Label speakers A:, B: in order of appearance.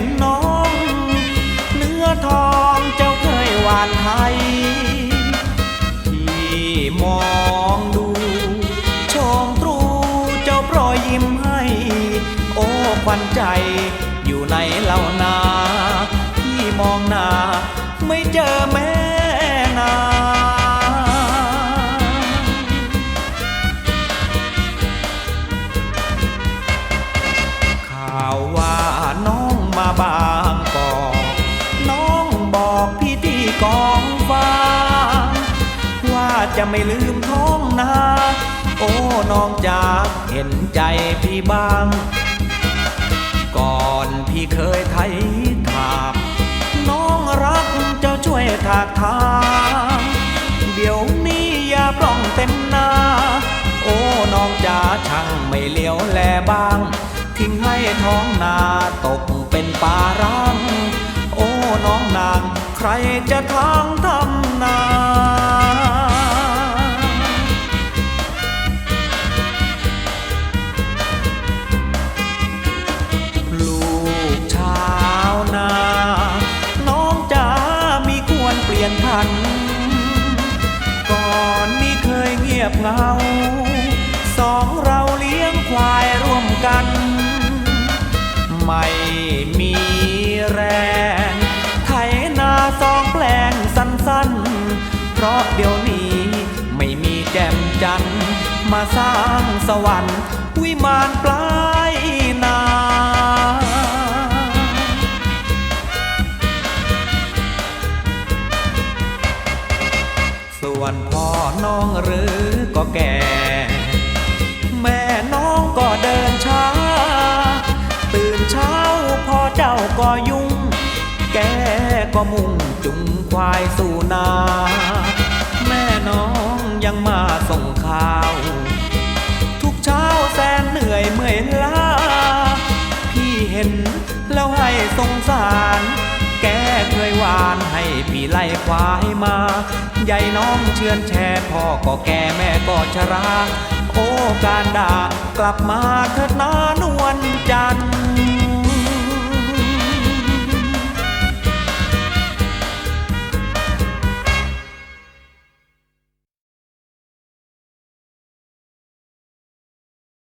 A: นน้อง เนื้อทองเจ้าเคยหวานไทยที่มองดูชมตรูเจ้าโปรยยิ้มให้ โอ้ควันใจอยู่ในเหล่านา ที่มองหน้าไม่เจอแม่ จะไม่ลืมท้องนา โอ้น้องจ๋าเห็นใจพี่บ้าง ก่อนพี่เคยไถถามน้องรักเจ้าช่วยถากทางเดี๋ยวนี้อย่าปล้องเต็มหน้า โอ้น้องจ๋าช่างไม่เลี้ยวแลบ้าง ทิ้งให้ท้องนาตกเป็นป่าร้าง โอ้น้องนางใครจะทางทำ ยนพัน ก่อนนี้เคยเงียบเหงา สองเราเลี้ยงควายร่วมกัน ไม่มีแรง ไถนาสองแปลงสั้นๆ เพราะเดี๋ยวนี้ไม่มีแจ่มจันมาสร้างสวรรค์วิมานปลา วนพ่อน้องหรือก็แก่ แม่น้องก็เดินช้า ตื่นเช้าพ่อเจ้าก็ยุ่ง แกก็มุ่งจุงควายสู่นา แม่น้องยังมาส่งข่าว ทุกเช้าแสนเหนื่อยเมื่อยล้า พี่เห็นแล้วให้สงสาร แกเคยหวานให้พี่ไล่ควายมาใหญ่น้องเชื่อนแช่พ่อก็แกแม่ก็ชรา โอ้การด่ากลับมาเถิดนานวลจันทร์